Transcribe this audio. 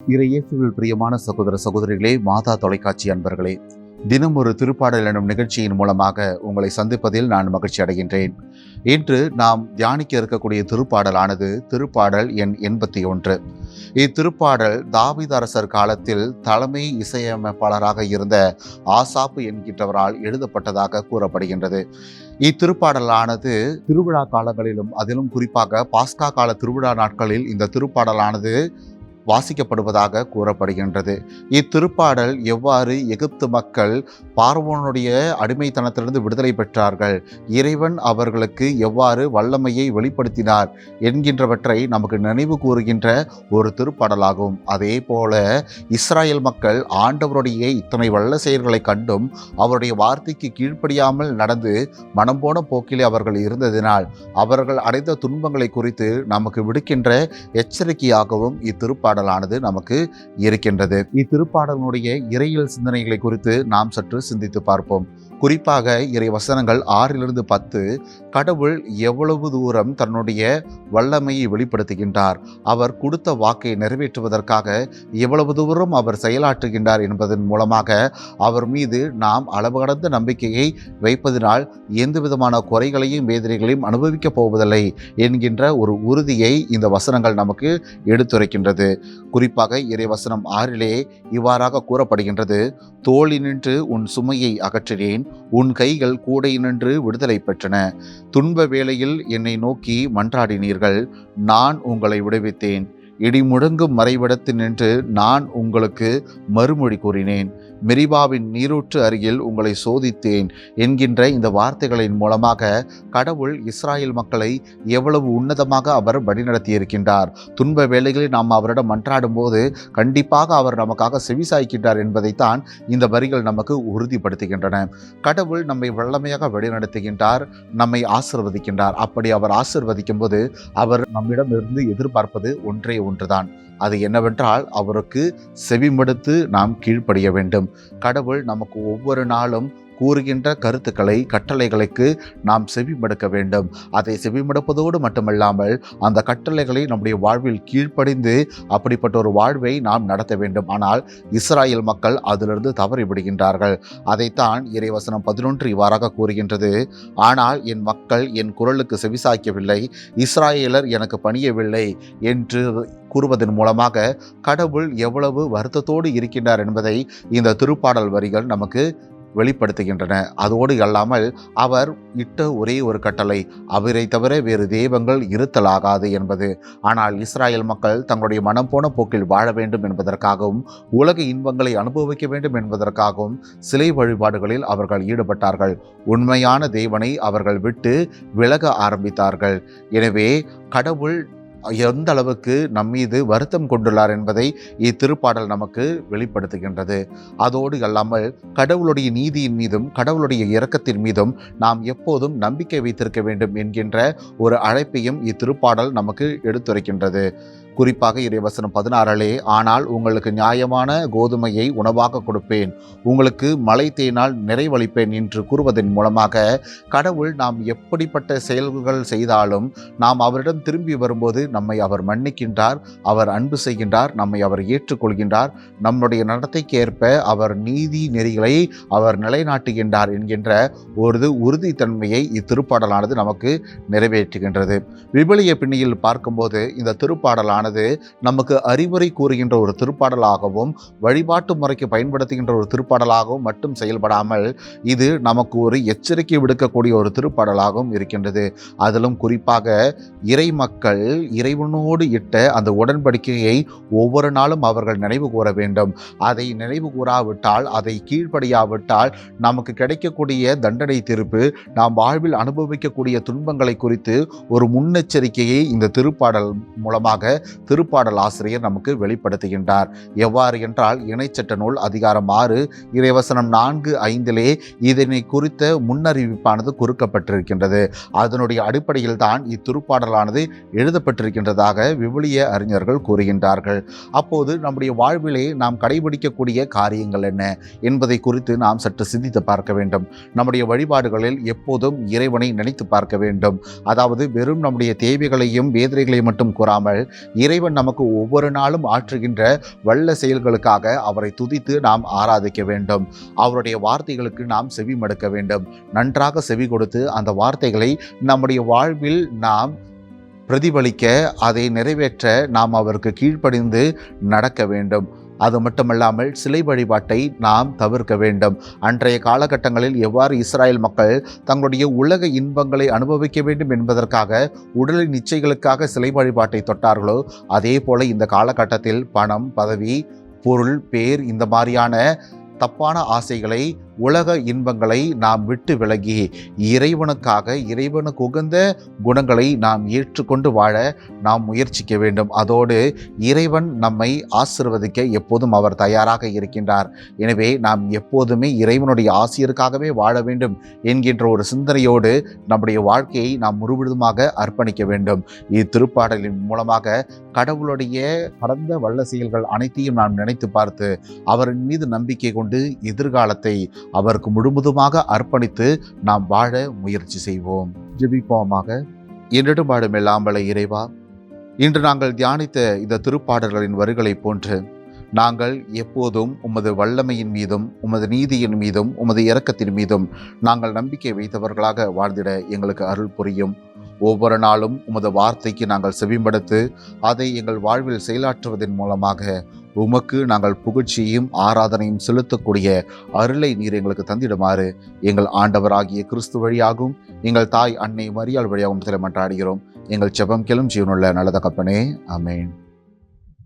இறையேசுவில் பிரியமான சகோதர சகோதரிகளே மாதா தொலைக்காட்சி அன்பர்களே தினம் ஒரு திருப்பாடல் எனும் நிகழ்ச்சியின் மூலமாக உங்களை சந்திப்பதில் நான் மகிழ்ச்சி அடைகின்றேன். இன்று நாம் தியானிக்க இருக்கக்கூடிய திருப்பாடலானது திருப்பாடல் எண் எண்பத்தி ஒன்று. இத்திருப்பாடல் தாவிதரசர் காலத்தில் தலைமை இசையமைப்பாளராக இருந்த ஆசாப்பு என்கின்றவரால் எழுதப்பட்டதாக கூறப்படுகின்றது. இத்திருப்பாடலானது திருவிழா காலங்களிலும் அதிலும் குறிப்பாக பாஸ்கா கால திருவிழா நாட்களில் இந்த திருப்பாடலானது வாசிக்கப்படுவதாக கூறப்படுகின்றது. இத்திருப்பாடல் எவ்வாறு எகிப்து மக்கள் பார்வோனுடைய அடிமைத்தனத்திலிருந்து விடுதலை பெற்றார்கள் இறைவன் அவர்களுக்கு எவ்வாறு வல்லமையை வெளிப்படுத்தினார் என்கின்றவற்றை நமக்கு நினைவு கூறுகின்ற ஒரு திருப்பாடலாகும். அதே போல இஸ்ராயல் மக்கள் ஆண்டவருடைய இத்தனை வல்ல செயல்களை கண்டும் அவருடைய வார்த்தைக்கு கீழ்ப்படியாமல் நடந்து மனம் போன போக்கிலே அவர்கள் இருந்ததினால் அவர்கள் அடைந்த துன்பங்களை குறித்து நமக்கு விடுக்கின்ற எச்சரிக்கையாகவும் இத்திருப்பாடல் இத்திருப்பாடலானது நமக்கு இருக்கின்றது. இத்திருப்பாடலினுடைய இறையியல் சிந்தனைகளை குறித்து நாம் சற்று சிந்தித்து பார்ப்போம். குறிப்பாக இறை வசனங்கள் ஆறிலிருந்து பத்து கடவுள் எவ்வளவு தூரம் தன்னுடைய வல்லமையை வெளிப்படுத்துகின்றார் அவர் கொடுத்த வாக்கை நிறைவேற்றுவதற்காக எவ்வளவு தூரம் அவர் செயலாற்றுகின்றார் என்பதன் மூலமாக அவர் மீது நாம் அளவு கடந்த நம்பிக்கையை வைப்பதனால் எந்த விதமான குறைகளையும் வேதனைகளையும் அனுபவிக்கப் போவதில்லை என்கின்ற ஒரு உறுதியை இந்த வசனங்கள் நமக்கு எடுத்துரைக்கின்றது. குறிப்பாக இறைவசனம் ஆறிலே இவ்வாறாக கூறப்படுகின்றது. தோளினின்று உன் சுமையை அகற்றினேன் உன் கைகள் கூடை நின்று விடுதலை பெற்றன. துன்ப வேளையில் என்னை நோக்கி மன்றாடினீர்கள் நான் உங்களை விடுவித்தேன். இடி முழங்கும் மறைவிடத்து நின்று நான் உங்களுக்கு மறுமொழி கூறினேன். மெரிபாவின் நீரூற்று அருகில் உங்களை சோதித்தேன் என்கின்ற இந்த வார்த்தைகளின் மூலமாக கடவுள் இஸ்ராயல் மக்களை எவ்வளவு உன்னதமாக அவர் வழிநடத்தியிருக்கின்றார். துன்ப வேலைகளில் நாம் அவரிடம் மன்றாடும் போது கண்டிப்பாக அவர் நமக்காக செவிசாய்க்கின்றார் என்பதைத்தான் இந்த வரிகள் நமக்கு உறுதிப்படுத்துகின்றன. கடவுள் நம்மை வல்லமையாக வழிநடத்துகின்றார் நம்மை ஆசிர்வதிக்கின்றார். அப்படி அவர் ஆசிர்வதிக்கும் போது அவர் நம்மிடமிருந்து எதிர்பார்ப்பது ஒன்றே ஒன்றுதான். அது என்னவென்றால் அவருக்கு செவிமடுத்து நாம் கீழ்ப்படிய வேண்டும். கடவுள் நமக்கு ஒவ்வொரு நாளும் கூறுகின்ற கருத்துக்களை கட்டளைகளுக்கு நாம் செவிமடுக்க வேண்டும். அதை செவிமடுப்பதோடு மட்டுமல்லாமல் அந்த கட்டளைகளை நம்முடைய வாழ்வில் கீழ்ப்படிந்து அப்படிப்பட்ட ஒரு வாழ்வை நாம் நடத்த வேண்டும். ஆனால் இஸ்ராயல் மக்கள் அதிலிருந்து தவறி விடுகின்றார்கள் அதைத்தான் இறைவசனம் பதினொன்று இவ்வாறாக கூறுகின்றது. ஆனால் என் மக்கள் என் குரலுக்கு செவிசாய்க்கவில்லை. இஸ்ராயலர் எனக்கு பணியவில்லை என்று கூறுவதன் மூலமாக கடவுள் எவ்வளவு வருத்தத்தோடு இருக்கின்றார் என்பதை இந்த திருப்பாடல் வரிகள் நமக்கு வெளிப்படுத்துகின்றன. அதோடு அல்லாமல் அவர் இட்ட ஒரே ஒரு கட்டளை அவரை தவிர வேறு தெய்வங்கள் இருத்தலாகாது என்பது. ஆனால் இஸ்ராயல் மக்கள் தங்களுடைய மனம் போன போக்கில் வாழ வேண்டும் என்பதற்காகவும் உலக இன்பங்களை அனுபவிக்க வேண்டும் என்பதற்காகவும் சிலை வழிபாடுகளில் அவர்கள் ஈடுபட்டார்கள். உண்மையான தெய்வனை அவர்கள் விட்டு விலக ஆரம்பித்தார்கள். எனவே கடவுள் எந்த அளவுக்கு நம்மீது வருத்தம் கொண்டுள்ளார் என்பதை இத்திருப்பாடல் நமக்கு வெளிப்படுத்துகின்றது. அதோடு அல்லாமல் கடவுளுடைய நீதியின் மீதும் கடவுளுடைய இரக்கத்தின் மீதும் நாம் எப்போதும் நம்பிக்கை வைத்திருக்க வேண்டும் என்கின்ற ஒரு அழைப்பையும் இத்திருப்பாடல் நமக்கு எடுத்துரைக்கின்றது. குறிப்பாக இறைவசனம் பதினாறிலே ஆனால் உங்களுக்கு நியாயமான கோதுமையை உணவாக கொடுப்பேன். உங்களுக்கு மழை தேனால் நிறைவளிப்பேன் என்று கூறுவதன் மூலமாக கடவுள் நாம் எப்படிப்பட்ட செயல்கள் செய்தாலும் நாம் அவரிடம் திரும்பி வரும்போது நம்மை அவர் மன்னிக்கின்றார் அவர் அன்பு செய்கின்றார் நம்மை அவர் ஏற்றுக்கொள்கின்றார். நம்முடைய நடத்தைக்கு ஏற்ப அவர் நீதி நெறிகளை அவர் நிலைநாட்டுகின்றார் என்கின்ற ஒரு உறுதித்தன்மையை இத்திருப்பாடலானது நமக்கு நிறைவேற்றுகின்றது. விபலிய பின்னியில் பார்க்கும்போது இந்த திருப்பாடலானது நமக்கு அறிவுரை கூறுகின்ற ஒரு திருப்பாடலாகவும் வழிபாட்டு முறைக்கு பயன்படுத்துகின்ற ஒரு திருப்பாடலாகவும் மட்டும் செயல்படாமல் இது நமக்கு ஒரு எச்சரிக்கை விடுக்கக்கூடிய ஒரு திருப்பாடலாகவும் இருக்கின்றது. அதிலும் குறிப்பாக இறை மக்கள் இறைவனோடு இட்ட அந்த உடன்படிக்கையை ஒவ்வொரு நாளும் அவர்கள் நினைவு கூற வேண்டும். அதை நினைவு கூறாவிட்டால் அதை கீழ்ப்படியாவிட்டால் நமக்கு கிடைக்கக்கூடிய தண்டனை தீர்ப்பு நாம் வாழ்வில் அனுபவிக்கக்கூடிய துன்பங்களை குறித்து ஒரு முன்னெச்சரிக்கையை இந்த திருப்பாடல் மூலமாக திருப்பாடல் ஆசிரியர் நமக்கு வெளிப்படுத்துகின்றார். எவ்வாறு என்றால் இணைச்சட்ட நூல் அதிகாரம் ஆறு இறைவசனம் நான்கு ஐந்திலே இதனை குறித்த முன்னறிவிப்பானது குறுக்கப்பட்டிருக்கின்றது அதனுடைய அடிப்படையில் தான் இத்திருப்பாடலானது எழுதப்பட்டிருக்கின்றதாக விவிலிய அறிஞர்கள் கூறுகின்றார்கள். அப்போது நம்முடைய வாழ்விலே நாம் கடைபிடிக்கக்கூடிய காரியங்கள் என்ன என்பதை குறித்து நாம் சற்று சிந்தித்து பார்க்க வேண்டும். நம்முடைய வழிபாடுகளில் எப்போதும் இறைவனை நினைத்து பார்க்க வேண்டும். அதாவது வெறும் நம்முடைய தேவைகளையும் வேதனைகளையும் மட்டும் கூறாமல் இறைவன் நமக்கு ஒவ்வொரு நாளும் ஆற்றுகின்ற வல்ல செயல்களுக்காக அவரை துதித்து நாம் ஆராதிக்க வேண்டும். அவருடைய வார்த்தைகளுக்கு நாம் செவி மடுக்க வேண்டும். நன்றாக செவி கொடுத்து அந்த வார்த்தைகளை நம்முடைய வாழ்வில் நாம் பிரதிபலிக்க அதை நிறைவேற்ற நாம் அவருக்கு கீழ்ப்படிந்து நடக்க வேண்டும். அது மட்டுமல்லாமல் சிலை வழிபாட்டை நாம் தவிர்க்க வேண்டும். அன்றைய காலகட்டங்களில் எவ்வாறு இஸ்ராயல் மக்கள் தங்களுடைய உலக இன்பங்களை அனுபவிக்க வேண்டும் என்பதற்காக உடலின் நிச்சயங்களுக்காக சிலை வழிபாட்டை தொட்டார்களோ அதே போல இந்த காலகட்டத்தில் பணம் பதவி பொருள் பேர் இந்த மாதிரியான தப்பான ஆசைகளை உலக இன்பங்களை நாம் விட்டு விலகி இறைவனுக்காக இறைவனுக்கு உகந்த குணங்களை நாம் ஏற்றுக்கொண்டு வாழ நாம் முயற்சிக்க வேண்டும். அதோடு இறைவன் நம்மை ஆசிர்வதிக்க எப்போதும் அவர் தயாராக இருக்கின்றார். எனவே நாம் எப்போதுமே இறைவனுடைய ஆசிரியருக்காகவே வாழ வேண்டும் என்கின்ற ஒரு சிந்தனையோடு நம்முடைய வாழ்க்கையை நாம் முழுவதுமாக அர்ப்பணிக்க வேண்டும். இத்திருப்பாடலின் மூலமாக கடவுளுடைய கடந்த வல்ல செயல்கள் அனைத்தையும் நாம் நினைத்து பார்த்து அவரின் மீது நம்பிக்கை கொண்டு எதிர்காலத்தை அவருக்கு முழுவதுமாக அர்ப்பணித்து நாம் வாழ முயற்சி செய்வோம். ஜெபிப்போமாக. என்னிடம் வாடும் எல்லாம்பல இறைவா இன்று நாங்கள் தியானித்த இந்த திருப்பாடல்களின் வரிகளை போன்று நாங்கள் எப்போதும் உமது வல்லமையின் மீதும் உமது நீதியின் மீதும் உமது இரக்கத்தின் மீதும் நாங்கள் நம்பிக்கை வைத்தவர்களாக வாழ்ந்திட எங்களுக்கு அருள் புரியும். ஒவ்வொரு நாளும் உமது வார்த்தைக்கு நாங்கள் செவிமடுத்து அதை எங்கள் வாழ்வில் செயலாற்றுவதன் மூலமாக உமக்கு நாங்கள் புகழ்ச்சியும் ஆராதனையும் செலுத்தக்கூடிய அருளை நீர் எங்களுக்கு தந்திடுமாறு எங்கள் ஆண்டவராகிய கிறிஸ்து வழியாகவும் எங்கள் தாய் அன்னை மரியாள் வழியாகவும் சில மன்றாடுகிறோம் எங்கள் செபம் கெளும் ஜீவனுள்ள நல்லத கப்பனே ஆமென்.